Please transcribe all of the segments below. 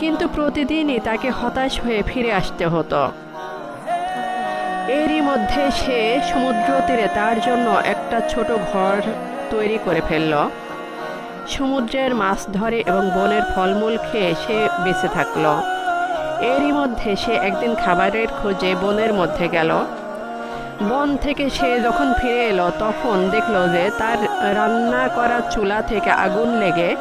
কিন্তু প্রতিদিনই তাকে হতাশ হয়ে ফিরে আসতে হতো। এরই মধ্যে সে সমুদ্র তীরে তার জন্য একটা ছোট ঘর তৈরি করে ফেলল। সমুদ্রের মাছ ধরে এবং বনের ফলমূল খেয়ে সে বেঁচে থাকল। এরই মধ্যে সে একদিন খাবারের খোঁজে বনের মধ্যে গেল। বন থেকে সে যখন ফিরে এলো, তখন দেখল যে তার রান্না করা চুলা থেকে আগুন লেগে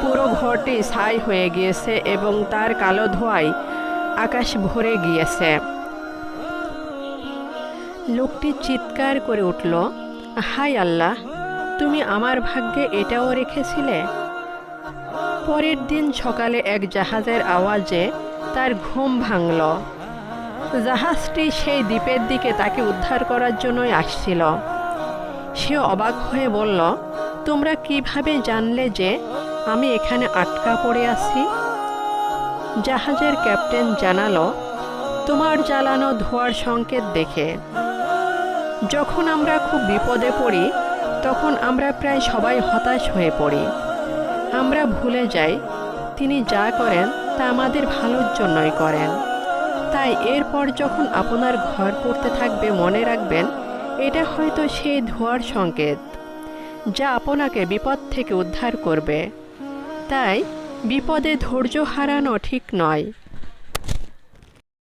পুরো ঘরটি ছাই হয়ে গিয়েছে এবং তার কালো ধোঁয়ায় আকাশ ভরে গিয়েছে। লোকটি চিৎকার করে উঠল হাই আল্লাহ, তুমি আমার ভাগ্যে এটাও রেখেছিলে? পরের দিন সকালে এক জাহাজের আওয়াজে তার ঘুম ভাঙল। জাহাজটি সেই দ্বীপের দিকে তাকে উদ্ধার করার জন্যই আসছিল। সে অবাক হয়ে বলল, তোমরা কীভাবে জানলে যে আমি এখানে আটকা পড়ে আছি। জাহাজের ক্যাপ্টেন জানালো, তোমার জ্বালানো ধোয়ার সংকেত দেখে। যখন আমরা খুব বিপদে পড়ি, তখন আমরা প্রায় সবাই হতাশ হয়ে পড়ি। আমরা ভুলে যাই, তিনি যা করেন তা আমাদের ভালোর জন্যই করেন। তাই এরপর যখন আপনার ঘর পড়তে থাকবে মনে রাখবেন, এটা হয়তো সেই ধোয়ার সংকেত, যা আপনাকে বিপদ থেকে উদ্ধার করবে। তাই বিপদে ধৈর্য হারানো ঠিক নয়।